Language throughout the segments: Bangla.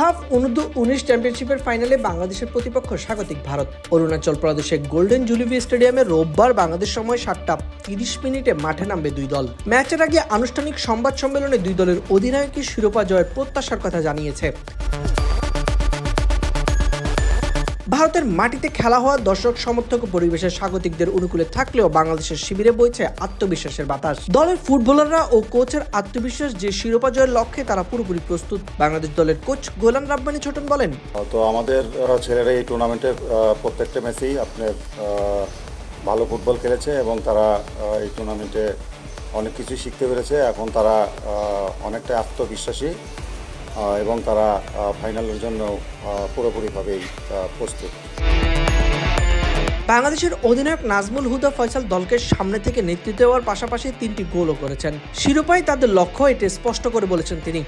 সাফ অনূর্ধ্ব উনিশ চ্যাম্পিয়নশিপের ফাইনালে বাংলাদেশের প্রতিপক্ষ স্বাগতিক ভারত। অরুণাচল প্রদেশের গোল্ডেন জুলিভি স্টেডিয়ামে রোববার বাংলাদেশ সময় সাতটা তিরিশ মিনিটে মাঠে নামবে দুই দল। ম্যাচের আগে আনুষ্ঠানিক সংবাদ সম্মেলনে দুই দলের অধিনায়কের শিরোপা জয়ের প্রত্যাশার কথা জানিয়েছে। ভারতের মাটিতে খেলা হওয়া দর্শক সমর্থক পরিবেশের স্বাগতিকদের অনুকূলে থাকলেও বাংলাদেশের শিবিরে বইছে আত্মবিশ্বাসের বাতাস। দলের ফুটবলাররা ও কোচের আত্মবিশ্বাস যে শিরোপা জয়ের লক্ষ্যে তারা পুরোপুরি প্রস্তুত। বাংলাদেশ দলের কোচ গোলাম রাব্বানি ছোটন বলেন তো আমাদের ছেলেরা এই টুর্নামেন্টের প্রত্যেকটা ম্যাচেই আপনার ভালো ফুটবল খেলেছে এবং তারা এই টুর্নামেন্টে অনেক কিছু শিখতে পেরেছে। এখন তারা আহ, অনেকটা আত্মবিশ্বাসী। এবং তারা ফাইনালের জন্য পুরোপুরিভাবেই প্রস্তুত। বাংলাদেশের অধিনায়ক নাজমুল হুদা ফয়সাল দলকে সামনে থেকে নেতৃত্ব দেওয়ার পাশাপাশি তিনটি গোলও করেছেন। শিরোপাই তাদের লক্ষ্য এটি স্পষ্ট করে বলেছেন তিনি।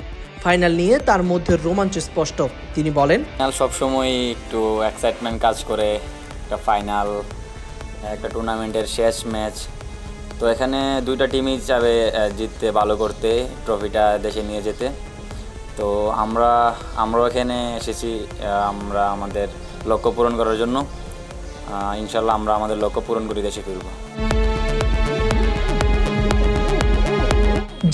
ফাইনাল নিয়ে তার মধ্যে রোমাঞ্চ স্পষ্ট। তিনি বলেন ফাইনাল সবসময় একটু এক্সাইটমেন্ট কাজ করে। একটা ফাইনাল একটা টুর্নামেন্টের শেষ ম্যাচ তো এখানে দুইটা টিমই যাবে জিততে ভালো করতে ট্রফিটা দেশে নিয়ে যেতে। তো আমরা আমরাও এখানে এসেছি আমরা আমাদের লক্ষ্য পূরণ করার জন্য। ইনশাল্লাহ আমরা আমাদের লক্ষ্য পূরণ করে দেশে ফিরবো।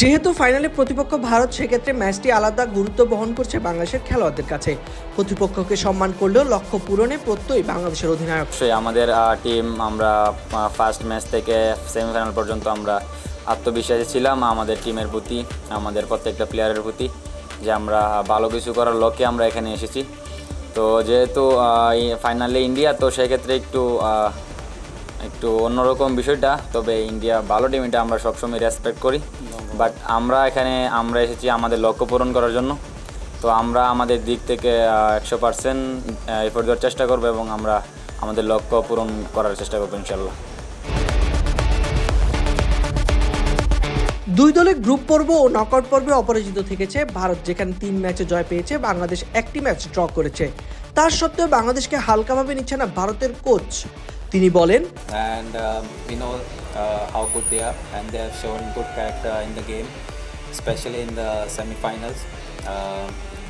যেহেতু ফাইনালে প্রতিপক্ষ ভারত সেক্ষেত্রে ম্যাচটি আলাদা গুরুত্ব বহন করছে বাংলাদেশের খেলোয়াড়দের কাছে। প্রতিপক্ষকে সম্মান করলেও লক্ষ্য পূরণে প্রত্যয়ই বাংলাদেশের অধিনায়ক। আমাদের টিম আমরা ফার্স্ট ম্যাচ থেকে সেমিফাইনাল পর্যন্ত আমরা আত্মবিশ্বাসী ছিলাম আমাদের টিমের প্রতি আমাদের প্রত্যেকটা প্লেয়ারের প্রতি। যে আমরা ভালো কিছু করার লক্ষ্যে আমরা এখানে এসেছি। তো যেহেতু ফাইনালি ইন্ডিয়া তো সেক্ষেত্রে একটু একটু অন্যরকম বিষয়টা। তবে ইন্ডিয়া ভালো টিম এটা আমরা সবসময় রেসপেক্ট করি। বাট আমরা এখানে, আমরা এসেছি আমাদের লক্ষ্য পূরণ করার জন্য। তো আমরা আমাদের দিক থেকে একশো পার্সেন্ট এফোর্ট দেওয়ার চেষ্টা করব এবং আমরা আমাদের লক্ষ্য পূরণ করার চেষ্টা করব ইনশাল্লাহ দুই দলের গ্রুপ পর্ব ও নকআউট পর্বে অপরাজিত থেকেছে ভারত, যেখানে তিন ম্যাচে জয় পেয়েছে, বাংলাদেশ একটি ম্যাচ ড্র করেছে। তার সত্ত্বেও বাংলাদেশকে হালকাভাবে নিচ্ছে না ভারতের কোচ। তিনি বলেন specially in the semifinals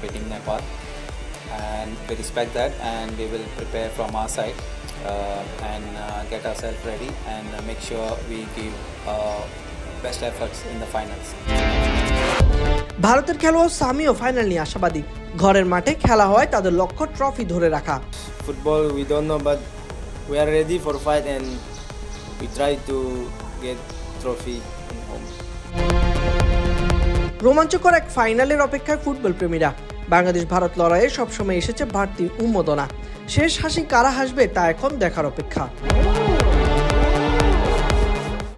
beating Nepal and we respect that and we will prepare from our side and get our ready and make sure we give best efforts in the finals. ভারতের খেলোয়াড় সামিও ফাইনাল নিয়ে আশাবাদী। ঘরের মাঠে খেলা হয় তাদের লক্ষ্য ট্রফি ধরে রাখা। Football we don't know but we are ready for fight and we try to get trophy in home. রোমাঞ্চকর এক ফাইনালের অপেক্ষায় ফুটবল প্রেমীরা। বাংলাদেশ ভারত লড়াইয়ে সবসময় এসেছে বাড়তি উন্মোদনা। শেষ হাসি কারা হাসবে তা এখন দেখার অপেক্ষা।